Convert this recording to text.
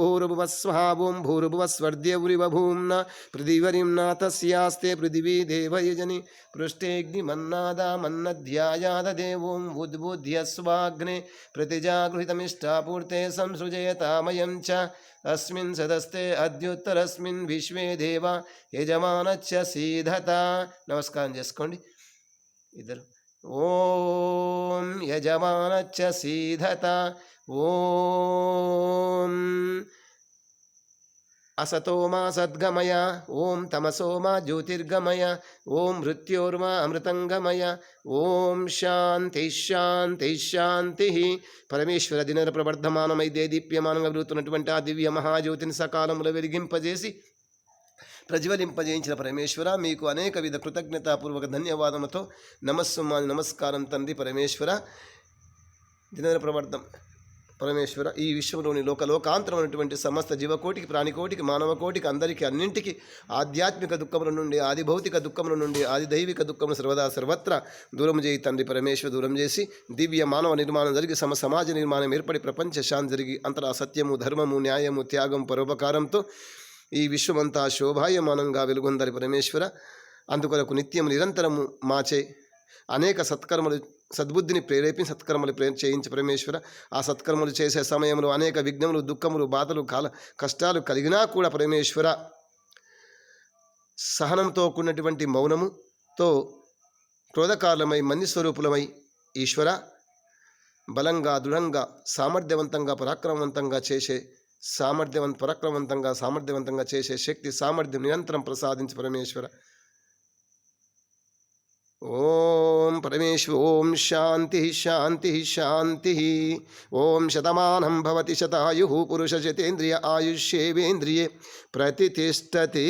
భూర్భువస్వః ఓం భూర్భువస్వర్ద్యవృవభూమ్న పృథివరిం నాథస్యాస్తే పృథివీ దేవయజని పృష్టేగ్నిమన్నాదామన్నధ్యాయాదేవోం ఉద్బుధ్యస్వాగ్నే प्रतिजागृहितमिष्टापूर्ते संसृजयतामयं च अस्मिन् सदस्ते अद्युत्तरस्मिन् విశ్వే దేవ యజమానచ్చ సీధత నమస్కారం చేసుకోండి ఇద్దరు ఓం యజమానచ్చ సీధత ఓం అసతో మా సద్గమయ ఓం తమసో మా జ్యోతిర్గమయ ఓం మృత్యోర్మా అమృతంగమయ ఓం శాంతి శాంతి శాంతి. పరమేశ్వర దినర ప్రవర్ధమానమై దేదీప్యమానంగా వెలుగుతున్నటువంటి ఆ దివ్య మహాజ్యోతిని సకాలంలో వెలిగింపజేసి ప్రజ్వలింపజేయించిన పరమేశ్వర మీకు అనేక విధ కృతజ్ఞతాపూర్వక ధన్యవాదములతో నమస్సుమాని నమస్కారం తండ్రి పరమేశ్వర. దినర ప్రవర్ధం పరమేశ్వర ఈ విశ్వంలోని లోకలోకాంతరమైనటువంటి సమస్త జీవకోటికి ప్రాణికోటికి మానవకోటికి అందరికీ అన్నింటికి ఆధ్యాత్మిక దుఃఖముల నుండి ఆది భౌతిక దుఃఖముల నుండి ఆది దైవిక దుఃఖములు సర్వదా సర్వత్రా దూరం చేయి తండ్రి పరమేశ్వర దూరం చేసి దివ్య మానవ నిర్మాణం జరిగి సమ సమాజ నిర్మాణం ఏర్పడి ప్రపంచ శాంతి జరిగి అంతటా సత్యము ధర్మము న్యాయము త్యాగం పరోపకారంతో ఈ విశ్వమంతా శోభాయమానంగా వెలుగొందరి పరమేశ్వర. అందుకొరకు నిత్యం నిరంతరము మాచే అనేక సత్కర్మలు సద్బుద్ధిని ప్రేరేపించి సత్కర్మలు ప్రే చేయించి పరమేశ్వర. ఆ సత్కర్మలు చేసే సమయంలో అనేక విఘ్నములు దుఃఖములు బాధలు కాల కష్టాలు కలిగినా కూడా పరమేశ్వర సహనంతో కూడినటువంటి మౌనముతో క్రోధకాలమై మన్యస్వరూపులమై ఈశ్వర బలంగా దృఢంగా సామర్థ్యవంతంగా పరాక్రమవంతంగా చేసే సామర్థ్యవంత పరాక్రమవంతంగా సామర్థ్యవంతంగా చేసే శక్తి సామర్థ్యం నిరంతరం ప్రసాదించి పరమేశ్వర. ఓ పరమేశ్వర ఓం శాంతి శాంతి శాంతి ఓం శతమానం భవతి శతాయు పురుష శతేంద్రియ ఆయుష్యేవేంద్రియే ప్రతిష్టతే